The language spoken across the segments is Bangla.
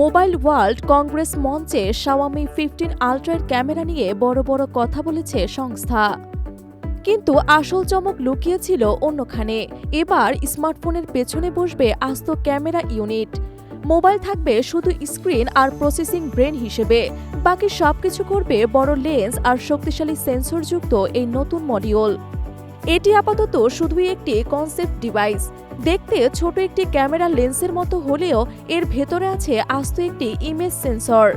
মোবাইল ওয়ার্ল্ড কংগ্রেস মঞ্চে শাওয়ামি ফিফটিন আলট্রার ক্যামেরা নিয়ে বড় বড় কথা বলেছে সংস্থা। কিন্তু আসল চমক লুকিয়েছিল অন্যখানে। এবার স্মার্টফোনের পেছনে বসবে আস্ত ক্যামেরা ইউনিট। মোবাইল থাকবে শুধু স্ক্রিন আর প্রসেসিং ব্রেন হিসেবে। বাকি সবকিছু করবে বড় লেন্স আর শক্তিশালী সেন্সরযুক্ত এই নতুন মডিউল। এটি আপাতত শুধুই একটি কনসেপ্ট ডিভাইস দেখতে ছোট একটি ক্যামেরা লেন্সের মতো হলেও এর ভেতরে আছে আস্ত একটি ইমেজ সেন্সর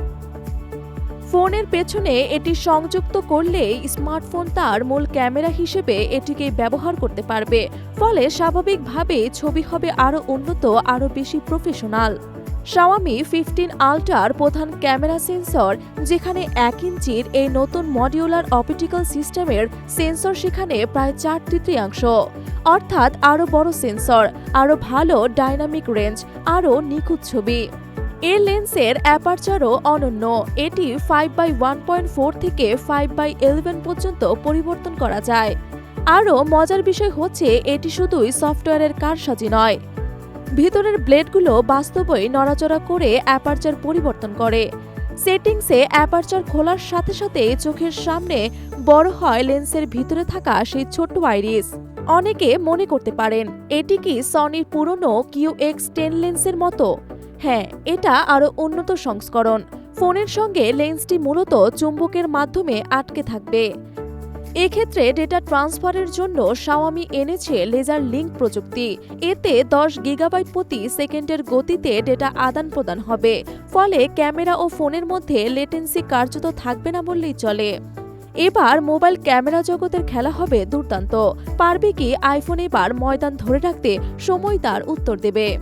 ফোনের পেছনে এটি সংযুক্ত করলে স্মার্টফোন তার মূল ক্যামেরা হিসেবে এটিকে ব্যবহার করতে পারবে। ফলে স্বাভাবিকভাবে ছবি হবে আরও উন্নত, আরও বেশি প্রফেশনাল শাওয়ামি ফিফটিন আল্ট্রার প্রধান ক্যামেরা সেন্সর, যেখানে এক ইঞ্চির এই নতুন মডিউলার অপটিক্যাল সিস্টেমের সেন্সর সেখানে প্রায় চার তৃতীয়াংশ। অর্থাৎ আরও বড় সেন্সর, আরও ভালো ডাইনামিক রেঞ্জ, আরও নিখুঁত ছবি। এর লেন্সের অ্যাপারচারও অনন্য। এটি five by one point four থেকে ফাইভ বাই ইলেভেন পর্যন্ত পরিবর্তন করা যায়। আরও মজার বিষয় হচ্ছে, এটি শুধুই সফটওয়্যারের কারসাজি নয় ভিতরের ব্লেডগুলো বাস্তবই নড়াচড়া করে অ্যাপারচার পরিবর্তন করে। সেটিংসে অ্যাপারচার খোলার সাথে সাথে চোখের সামনে বড় হয় লেন্সের ভিতরে থাকা সেই ছোট্ট আইরিস। অনেকে মনে করতে পারেন, এটি কি সনির পুরনো কিউ এক্স টেন লেন্সের মতো? হ্যাঁ এটা আরও উন্নত সংস্করণ। ফোনের সঙ্গে লেন্সটি মূলত চুম্বকের মাধ্যমে আটকে থাকবে। এক্ষেত্রে ডেটা ট্রান্সফারের জন্য শাওয়ামি এনেছে লেজার লিঙ্ক প্রযুক্তি। এতে দশ গিগাবাইট প্রতি সেকেন্ডের গতিতে ডেটা আদান প্রদান হবে। ফলে ক্যামেরা ও ফোনের মধ্যে লেটেন্সি কার্যত থাকবে না বললেই চলে। এবার মোবাইল ক্যামেরা জগতের খেলা হবে দুর্দান্ত। পারবে কি আইফোন এবার ময়দান ধরে রাখতে? সময় তার উত্তর দেবে।